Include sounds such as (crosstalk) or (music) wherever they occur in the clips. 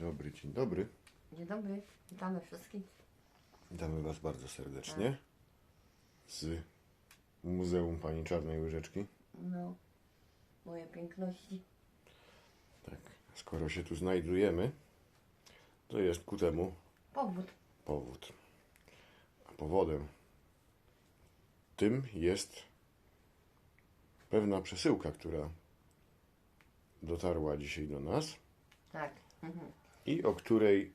dobry, dzień dobry. Dzień dobry, witamy wszystkich. Witamy Was bardzo serdecznie z Muzeum Pani Czarnej Łyżeczki. No, moje piękności. Tak, skoro się tu znajdujemy, to jest ku temu Powód. powód. A powodem tym jest pewna przesyłka, która dotarła dzisiaj do nas Tak. Mhm. I o której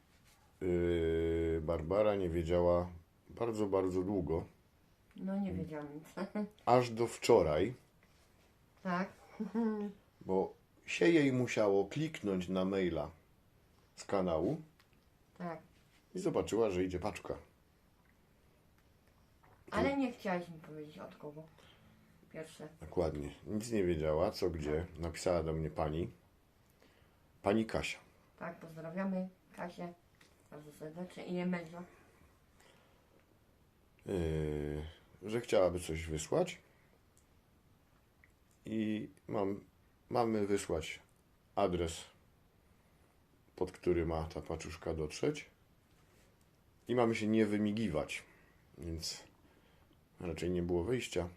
yy, Barbara nie wiedziała bardzo, bardzo długo, No nie wiedziałam nic. (laughs) aż do wczoraj, tak. (laughs) bo się jej musiało kliknąć na maila z kanału Tak. i zobaczyła, że idzie paczka. Ale nie chciałaś mi powiedzieć od kogo. Pierwsze. Dokładnie. Nic nie wiedziała, co gdzie. Napisała do mnie pani. Pani Kasia. Tak, pozdrawiamy Kasię bardzo serdecznie i Emelza. Yy, że chciałaby coś wysłać. I mam, mamy wysłać adres, pod który ma ta paczuszka dotrzeć. I mamy się nie wymigiwać, więc raczej nie było wyjścia.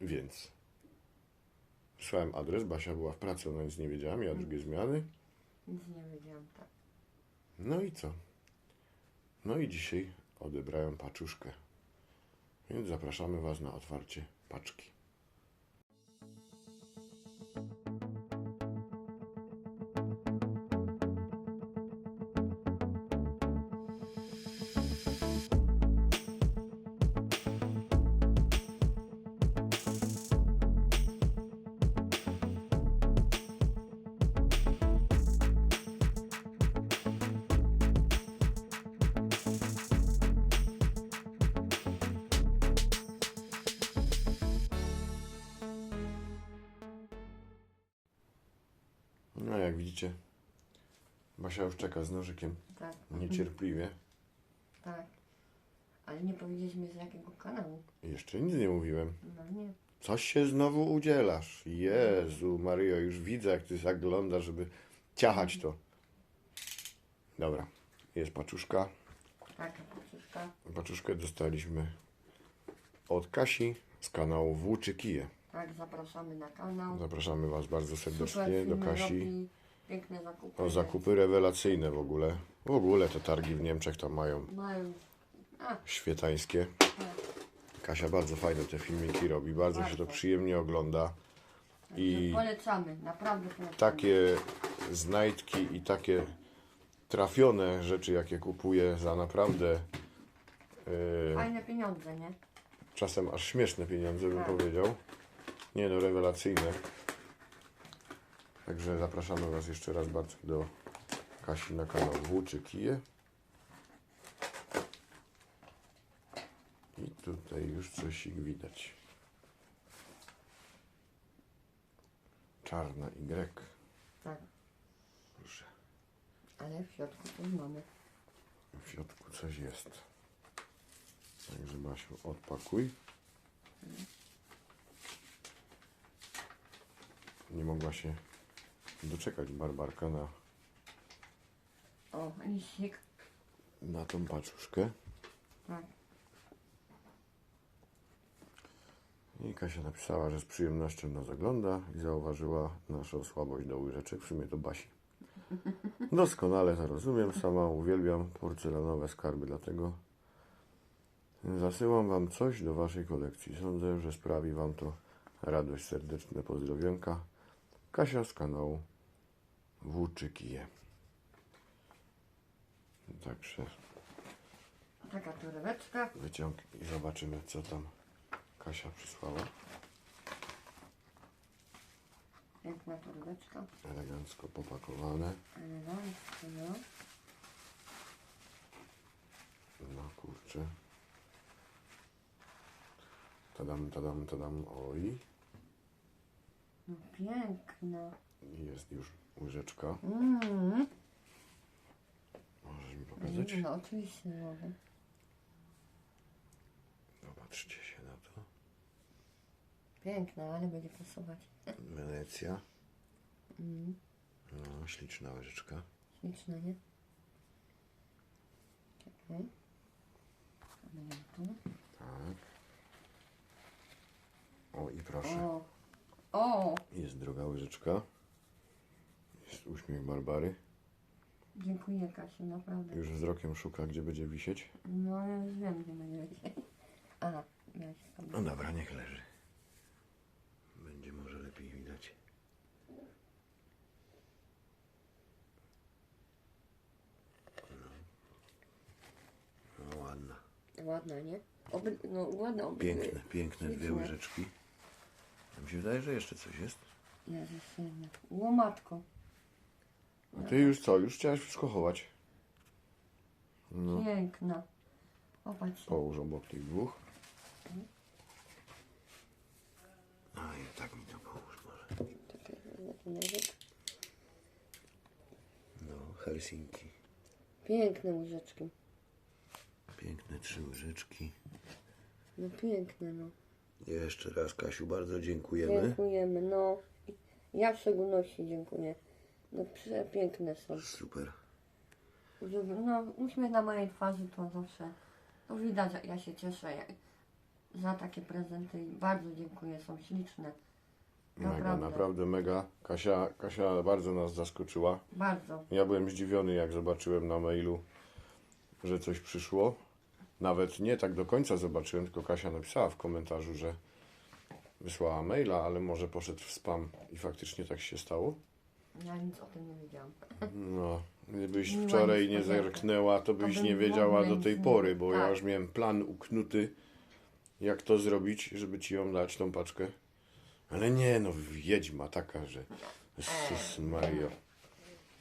Więc wysłałem adres. Basia była w pracy, ona nic nie wiedziała, miała drugie zmiany. Nic nie wiedziałam, tak. No i co? No i dzisiaj odebrałem paczuszkę. Więc zapraszamy Was na otwarcie paczki. No jak widzicie, Basia już czeka z nożykiem Tak. niecierpliwie. Tak. Ale nie powiedzieliśmy z jakiego kanału. Jeszcze nic nie mówiłem. No nie. Coś się znowu udzielasz. Jezu, Maryjo, już widzę, jak ty zaglądasz, żeby ciachać to. Dobra, jest paczuszka. Taka paczuszka. Paczuszkę dostaliśmy od Kasi z kanału Włóczy Kije. Tak, zapraszamy na kanał. Zapraszamy Was bardzo Super serdecznie do filmy Kasi. robi, Piękne zakupy. O zakupy rewelacyjne w ogóle. W ogóle te targi w Niemczech tam mają Mają. A, świetańskie. tak. Kasia bardzo fajne te filmiki robi, bardzo się to Bardzo. przyjemnie ogląda. I I... Polecamy, naprawdę polecamy. takie znajdki i takie trafione rzeczy, jakie kupuje za naprawdę e, Fajne pieniądze, nie? czasem aż śmieszne pieniądze, bym Tak. powiedział. Nie no, rewelacyjne. Także zapraszamy Was jeszcze raz bardzo do Kasi na kanał Włóczy Kije. I tutaj już coś ich widać. Czarna Y. Tak. Proszę. Ale w środku coś mamy. W środku coś jest. Także Basiu, odpakuj. Nie mogła się doczekać Barbarka na, O, lisik. na tą paczuszkę. Tak. I Kasia napisała, że z przyjemnością nas ogląda i zauważyła naszą słabość do łyżeczek. W sumie to Basi. Doskonale to rozumiem. Sama uwielbiam porcelanowe skarby, dlatego zasyłam Wam coś do Waszej kolekcji. Sądzę, że sprawi Wam to radość. Serdeczne pozdrowionka. Kasia z kanału Włóczykije. Także Taka torebeczka. wyciąg i zobaczymy, co tam Kasia przysłała. Piękna torebeczka. Elegancko popakowane. Elegancko, no. No kurczę. Tadam, tadam, tadam. Oj. No piękna. Jest już łyżeczka. Mm. Możesz mi pokazać? No oczywiście mogę. Zobaczcie się na to. Piękna, ale będzie pasować. Wenecja. Mm. No, śliczna łyżeczka. Śliczne, nie? Czekaj. Tak. O i proszę. O! O! Jest droga łyżeczka. Jest uśmiech Barbary. Dziękuję Kasiu, naprawdę. Już wzrokiem szuka, gdzie będzie wisieć. No ja już wiem, gdzie będzie dzisiaj. A, miałeś tam. No dobra, niech leży. Będzie może lepiej widać. No, no ładna. Ładna, nie? Oby, no ładna. Piękne, piękne dwie łyżeczki. Mi się wydaje, że jeszcze coś jest. Jezus, syna. Łomatko. A ty już co? Już chciałaś wszystko chować. No, Piękna. Popatrz. połóż obok tych dwóch. A i tak mi to połóż może. Czekaj, wezmę tu nożyk. No, Helsinki. Piękne łyżeczki. Piękne trzy łyżeczki. No piękne, no. Jeszcze raz, Kasiu, bardzo dziękujemy. Dziękujemy, no. Ja w szczególności dziękuję. No przepiękne są. Super. No, uśmiech na mojej twarzy to zawsze. To widać, ja się cieszę za takie prezenty i bardzo dziękuję, są śliczne. Mega, Naprawdę. naprawdę mega. Kasia, Kasia bardzo nas zaskoczyła. Bardzo. Ja byłem zdziwiony, jak zobaczyłem na mailu, że coś przyszło. Nawet nie tak do końca zobaczyłem, tylko Kasia napisała w komentarzu, że wysłała maila, ale może poszedł w spam i faktycznie tak się stało. Ja nic o tym nie wiedziałam. No, gdybyś Miła wczoraj nie niespodzianka. zerknęła, to byś bym nie wiedziała do tej pory, bo ja tak. już miałem plan uknuty, jak to zrobić, żeby ci ją dać, tą paczkę. Ale nie, no wiedźma taka, że... Jezus Maria.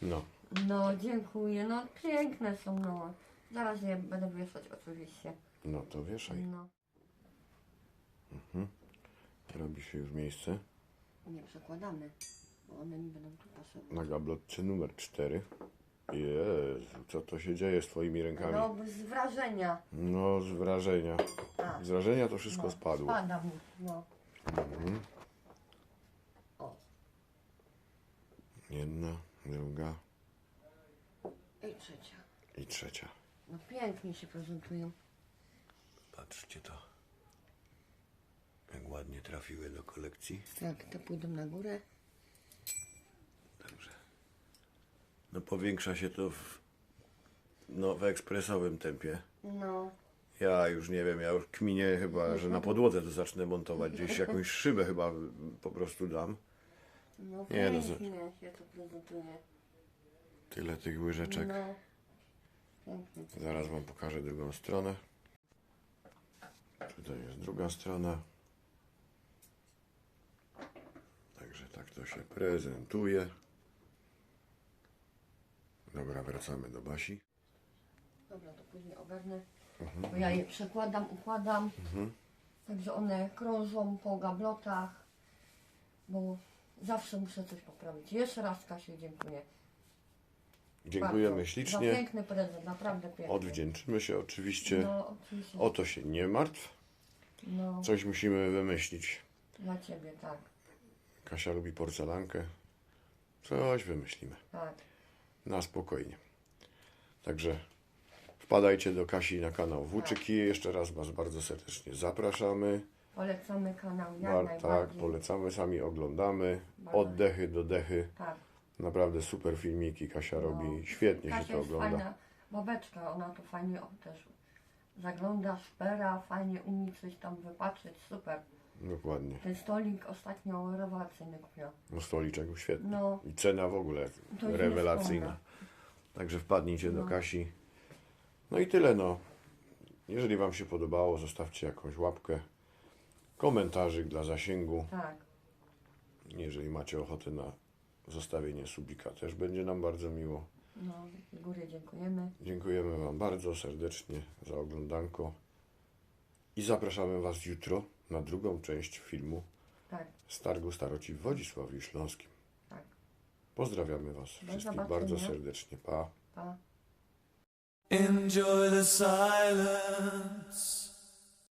No, No dziękuję, no piękne są, no. Zaraz je będę wieszać oczywiście. no to wieszaj. No. Robi się już miejsce Nie przekładamy, bo one mi będą tu pasować. na gablotce numer 4. Jezu, co to się dzieje z twoimi rękami? No z wrażenia. No, z wrażenia. A, Z wrażenia to wszystko no, spadło. Spada mi, no. Mhm. O, Jedna, druga i trzecia. i trzecia. No pięknie się prezentują. Patrzcie to. Jak ładnie trafiły do kolekcji. Tak, te pójdą na górę. Także. No powiększa się to w, no, w ekspresowym tempie. No, Ja już nie wiem, ja już kminię chyba, że na podłodze to zacznę montować. Gdzieś jakąś szybę chyba po prostu dam. no Nie, no, pięknie się to prezentuje. Tyle tych łyżeczek. No. Zaraz wam pokażę drugą stronę. Tutaj jest druga strona. Także tak to się prezentuje. Dobra, wracamy do Basi. Dobra, to później ogarnę. Mhm. Bo ja je przekładam, układam. Także one krążą po gablotach. Bo zawsze muszę coś poprawić. Jeszcze raz Kasiu dziękuję. Dziękujemy Bardzo. Za ślicznie. piękny prezent, naprawdę piękny. Odwdzięczymy się oczywiście. No, oczywiście. O to się nie martw. No, Coś musimy wymyślić. dla Ciebie, tak, Kasia lubi porcelankę. Coś wymyślimy. tak. Na spokojnie. Także wpadajcie do Kasi na kanał Włóczyki. Jeszcze raz Was bardzo serdecznie zapraszamy. Polecamy kanał jak Bar, tak, polecamy, sami oglądamy. Bardzo. Oddechy do dechy. Tak. Naprawdę super filmiki Kasia No. robi. Świetnie się Kasia to jest ogląda. fajna babeczka, ona tu fajnie o, też zagląda, szpera, fajnie umie coś tam wypatrzeć, super. Dokładnie. Ten stolik ostatnio rewelacyjny kupiła. No stoliczek świetny. No, I cena w ogóle To rewelacyjna. Także wpadnijcie do No. Kasi. No i tyle no. Jeżeli Wam się podobało, zostawcie jakąś łapkę. Komentarzyk dla zasięgu. tak. Jeżeli macie ochotę na zostawienie subika, też będzie nam bardzo miło. No, z góry dziękujemy. Dziękujemy Wam bardzo serdecznie za oglądanko i zapraszamy Was jutro na drugą część filmu Tak, z targu Staroci w Wodzisławiu Śląskim. tak. Pozdrawiamy Was wszystkich zobaczenia. bardzo serdecznie. Pa! Pa. Enjoy the silence.